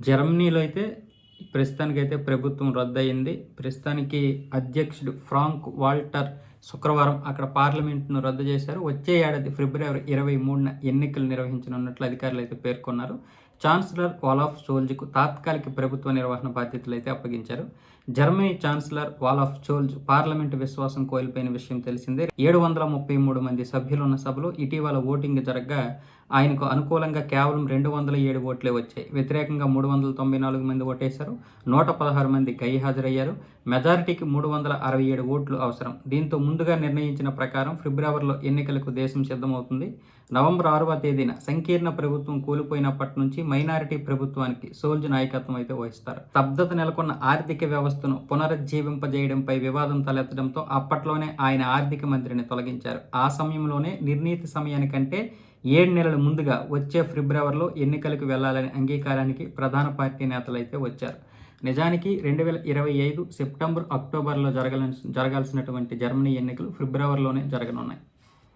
జర్మనీలో అయితే ప్రస్తుతానికైతే ప్రభుత్వం రద్దయింది. ప్రస్తుతానికి అధ్యక్షుడు ఫ్రాంక్ వాల్టర్ శుక్రవారం అక్కడ పార్లమెంట్ను రద్దు చేశారు. వచ్చే ఏడాది ఫిబ్రవరి ఇరవై మూడున ఎన్నికలు నిర్వహించనున్నట్లు అధికారులు అయితే పేర్కొన్నారు. ఛాన్సలర్ వాలాఫ్ సోల్జ్కు తాత్కాలిక ప్రభుత్వ నిర్వహణ బాధ్యతలు అయితే అప్పగించారు. Germany chancellor Olaf Scholz parliament విశ్వాసం కోల్పోయిన విషయం తెలిసిందే. ఏడు వందల ముప్పై మూడు మంది సభ్యులున్న సభలో ఇటీవల ఓటింగ్ జరగగా ఆయనకు అనుకూలంగా కేవలం రెండు వందల ఏడు ఓట్లే వచ్చాయి. వ్యతిరేకంగా మూడు వందల తొంభై నాలుగు మంది ఓటేశారు. నూట పదహారు మంది గైహాజరయ్యారు. మెజారిటీకి మూడు వందల అరవై ఏడు ఓట్లు అవసరం. దీంతో ముందుగా నిర్ణయించిన ప్రకారం ఫిబ్రవరిలో ఎన్నికలకు దేశం సిద్ధమవుతుంది. నవంబర్ ఆరవ తేదీన సంకీర్ణ ప్రభుత్వం కూలిపోయినప్పటి నుంచి మైనారిటీ ప్రభుత్వానికి సోల్జ్ నాయకత్వం అయితే వహిస్తారు. స్తబ్దత నెలకొన్న ఆర్థిక వ్యవస్థను పునరుజ్జీవింపజేయడంపై వివాదం తలెత్తడంతో అప్పట్లోనే ఆయన ఆర్థిక మంత్రిని తొలగించారు. ఆ సమయంలోనే నిర్ణీత సమయానికంటే ఏడు నెలల ముందుగా వచ్చే ఫిబ్రవరిలో ఎన్నికలకు వెళ్ళాలనే అంగీకారానికి ప్రధాన పార్టీ నేతలు అయితే వచ్చారు. నిజానికి రెండు వేల ఇరవై ఐదు సెప్టెంబర్ అక్టోబర్లో జరగాలని జరగాల్సినటువంటి జర్మనీ ఎన్నికలు ఫిబ్రవరిలోనే జరగనున్నాయి.